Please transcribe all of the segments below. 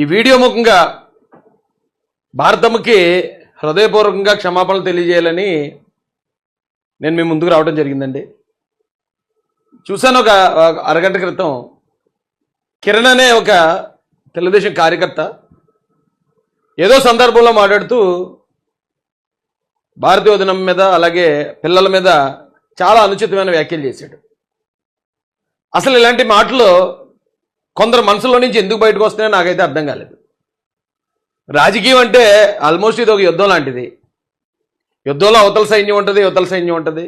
ఈ వీడియో ముఖంగా భారతమ్మకి హృదయపూర్వకంగా క్షమాపణలు తెలియజేయాలని నేను మీ ముందుకు రావడం జరిగిందండి. చూశాను ఒక ఒక అరగంట క్రితం కిరణ్ అనే ఒక తెలుగుదేశం కార్యకర్త ఏదో సందర్భంలో మాట్లాడుతూ భారతీయ వదనం మీద అలాగే పిల్లల మీద చాలా అనుచితమైన వ్యాఖ్యలు చేశాడు. అసలు ఇలాంటి మాటలు కొందరు మనసులో నుంచి ఎందుకు బయటకు వస్తున్నాయో నాకైతే అర్థం కాలేదు. రాజకీయం అంటే ఆల్మోస్ట్ ఇది ఒక యుద్ధం లాంటిది. యుద్ధంలో అవతల సైన్యం ఉంటుంది యువతల సైన్యం ఉంటుంది.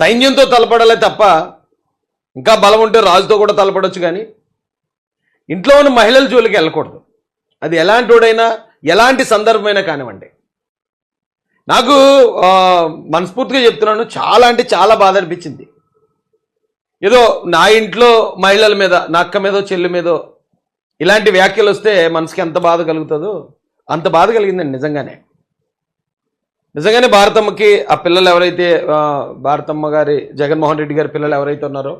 సైన్యంతో తలపడాలే తప్ప ఇంకా బలం ఉంటే రాజుతో కూడా తలపడొచ్చు కానీ ఇంట్లో ఉన్న మహిళల జోలికి వెళ్ళకూడదు. అది ఎలాంటి వాడైనా ఎలాంటి సందర్భమైనా కానివ్వండి. నాకు మనస్ఫూర్తిగా చెప్తున్నాను చాలా అంటే చాలా బాధ అనిపించింది. ఏదో నా ఇంట్లో మహిళల మీద నా అక్క మీదో చెల్లి మీదో ఇలాంటి వ్యాఖ్యలు వస్తే మనసుకి ఎంత బాధ కలుగుతుందో అంత బాధ కలిగిందండి నిజంగానే. నిజంగానే భారతమ్మకి ఆ పిల్లలు ఎవరైతే భారతమ్మ గారి జగన్మోహన్ రెడ్డి గారి పిల్లలు ఎవరైతే ఉన్నారో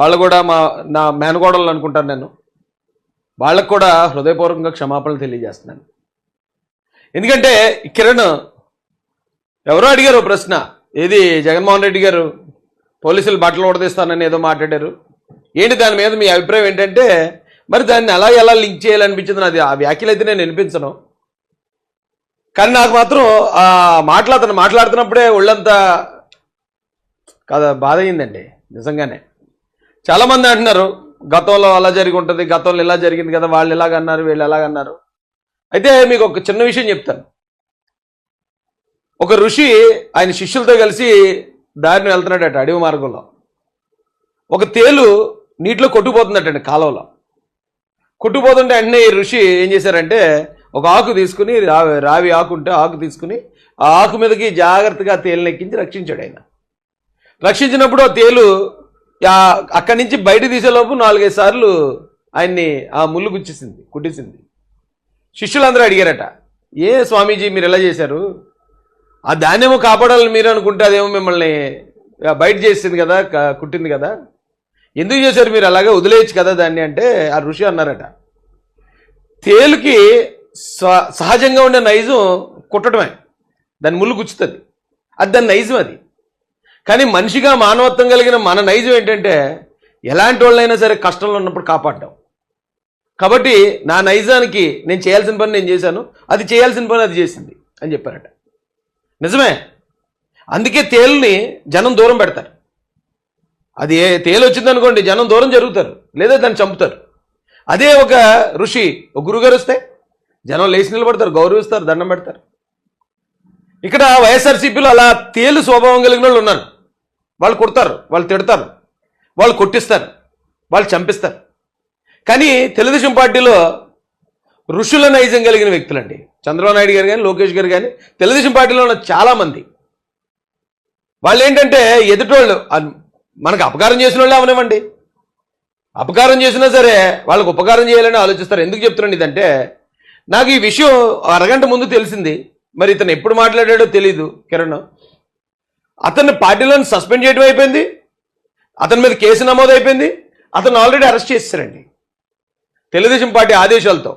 వాళ్ళు కూడా మా నా మేనగోడలు అనుకుంటాను నేను. వాళ్ళకు కూడా హృదయపూర్వకంగా క్షమాపణలు తెలియజేస్తున్నాను. ఎందుకంటే కిరణ్ ఎవరో అడిగారు ప్రశ్న. ఏది జగన్మోహన్ రెడ్డి గారు? పోలీసులు బట్టలు ఉడదీస్తానని ఏదో మాట్లాడారు. ఏంటి దాని మీద మీ అభిప్రాయం ఏంటంటే మరి దాన్ని ఎలా ఎలా లింక్ చేయాలనిపించింది అది ఆ వ్యాఖ్యలు అయితే నేను వినిపించను. కానీ నాకు మాత్రం ఆ మాట్లాడుతున్న మాట్లాడుతున్నప్పుడే ఒళ్ళంతా కదా బాధ అయిందండి నిజంగానే. చాలామంది అంటున్నారు గతంలో అలా జరిగి ఉంటుంది గతంలో ఇలా జరిగింది కదా వాళ్ళు ఇలాగన్నారు వీళ్ళు ఎలాగన్నారు అయితే మీకు ఒక చిన్న విషయం చెప్తాను. ఒక ఋషి ఆయన శిష్యులతో కలిసి దారిని వెళ్తున్నాడట అడవి మార్గంలో. ఒక తేలు నీటిలో కొట్టుకుపోతుందటండి కాలువలో. కొట్టుకుపోతుంటే వెంటనే ఈ ఋషి ఏం చేశారంటే ఒక ఆకు తీసుకుని రావి రావి ఆకు ఉంటే ఆకు తీసుకుని ఆ ఆకు మీదకి జాగ్రత్తగా తేలు ఎక్కించి రక్షించాడు ఆయన. రక్షించినప్పుడు ఆ తేలు అక్కడి నుంచి బయట తీసేలోపు నాలుగైదు సార్లు ఆయన్ని ఆ ముళ్ళు గుచ్చేసింది కుట్టేసింది. శిష్యులందరూ అడిగారట ఏ స్వామీజీ మీరు ఎలా చేశారు? ఆ ధాన్యము కాపాడాలని మీరు అనుకుంటే అదేమో మిమ్మల్ని బయట చేసింది కదా కుట్టింది కదా? ఎందుకు చేశారు మీరు అలాగే వదిలేయచ్చు కదా దాన్ని అంటే ఆ ఋషి అన్నారట. తేలుకి సహజంగా ఉండే నైజం కుట్టడమే. దాని ముళ్ళు గుచ్చుతుంది. అది దాని నైజం అది. కానీ మనిషిగా మానవత్వం కలిగిన మన నైజం ఏంటంటే ఎలాంటి వాళ్ళైనా సరే కష్టంలో ఉన్నప్పుడు కాపాడడం కాబట్టి నా నైజానికి నేను చేయాల్సిన పని నేను చేశాను అది చేయాల్సిన పని అది చేసింది అని చెప్పారట. నిజమే. అందుకే తేలుని జనం దూరం పెడతారు. అది ఏ తేలు వచ్చిందనుకోండి జనం దూరం జరుగుతారు. లేదా దాన్ని చంపుతారు. అదే ఒక ఋషి ఒక గురుగారు వస్తే జనం లేచి నిలబడతారు గౌరవిస్తారు దండం పెడతారు. ఇక్కడ వైఎస్ఆర్సీపీలో అలా తేలు స్వభావం కలిగిన వాళ్ళు ఉన్నారు. వాళ్ళు కొడతారు వాళ్ళు తిడతారు వాళ్ళు కొట్టిస్తారు వాళ్ళు చంపిస్తారు. కానీ తెలుగుదేశం పార్టీలో ఋషుల నైజం కలిగిన వ్యక్తులండి. చంద్రబాబు నాయుడు గారు కానీ లోకేష్ గారు కానీ తెలుగుదేశం పార్టీలో ఉన్న చాలామంది. వాళ్ళు ఏంటంటే ఎదుటోళ్ళు మనకు అపకారం చేసిన వాళ్ళే అవనివ్వండి. అపకారం చేసినా సరే వాళ్ళకు ఉపకారం చేయాలని ఆలోచిస్తారు. ఎందుకు చెప్తున్నాను ఇదంటే నాకు ఈ విషయం అరగంట ముందు తెలిసింది. మరి ఇతను ఎప్పుడు మాట్లాడాడో తెలీదు కిరణ్. అతన్ని పార్టీలోని సస్పెండ్ చేయడం అయిపోయింది. అతని మీద కేసు నమోదు అయిపోయింది అతను ఆల్రెడీ అరెస్ట్ చేస్తారండి తెలుగుదేశం పార్టీ ఆదేశాలతో.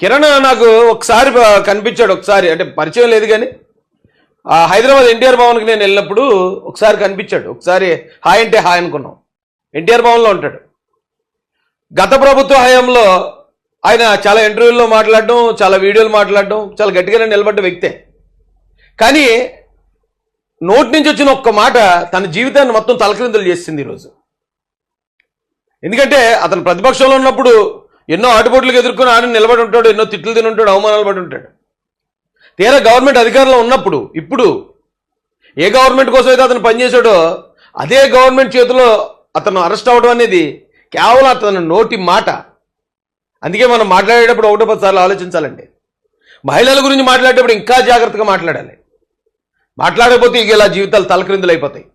కిరణ్ నాకు ఒకసారి కనిపించాడు ఒకసారి. అంటే పరిచయం లేదు కానీ ఆ హైదరాబాద్ ఎన్టీఆర్ భవన్కి నేను వెళ్ళినప్పుడు ఒకసారి కనిపించాడు. ఒకసారి హాయ్ అంటే హాయ్ అనుకున్నాం. ఎన్టీఆర్ భవన్లో ఉంటాడు. గత ప్రభుత్వ హయాంలో ఆయన చాలా ఇంటర్వ్యూల్లో మాట్లాడడం చాలా వీడియోలు మాట్లాడడం చాలా గట్టిగానే నిలబడ్డ వ్యక్తే. కానీ నోటి నుంచి వచ్చిన ఒక్క మాట తన జీవితాన్ని మొత్తం తలక్రిందులు చేసింది ఈరోజు. ఎందుకంటే అతను ప్రతిపక్షంలో ఉన్నప్పుడు ఎన్నో ఆటుపోట్లకు ఎదుర్కొని ఆయన నిలబడి ఉంటాడు ఎన్నో తిట్లు తిని ఉంటాడు అవమానాలు పడి ఉంటాడు. తీరా గవర్నమెంట్ అధికారంలో ఉన్నప్పుడు ఇప్పుడు ఏ గవర్నమెంట్ కోసం అయితే అతను పనిచేశాడో అదే గవర్నమెంట్ చేతిలో అతను అరెస్ట్ అవ్వడం అనేది కేవలం అతను నోటి మాట. అందుకే మనం మాట్లాడేటప్పుడు ఒకటో పది సార్లు ఆలోచించాలండి. మహిళల గురించి మాట్లాడేటప్పుడు ఇంకా జాగ్రత్తగా మాట్లాడాలి. మాట్లాడకపోతే ఇక ఇలా జీవితాలు తలక్రిందులు అయిపోతాయి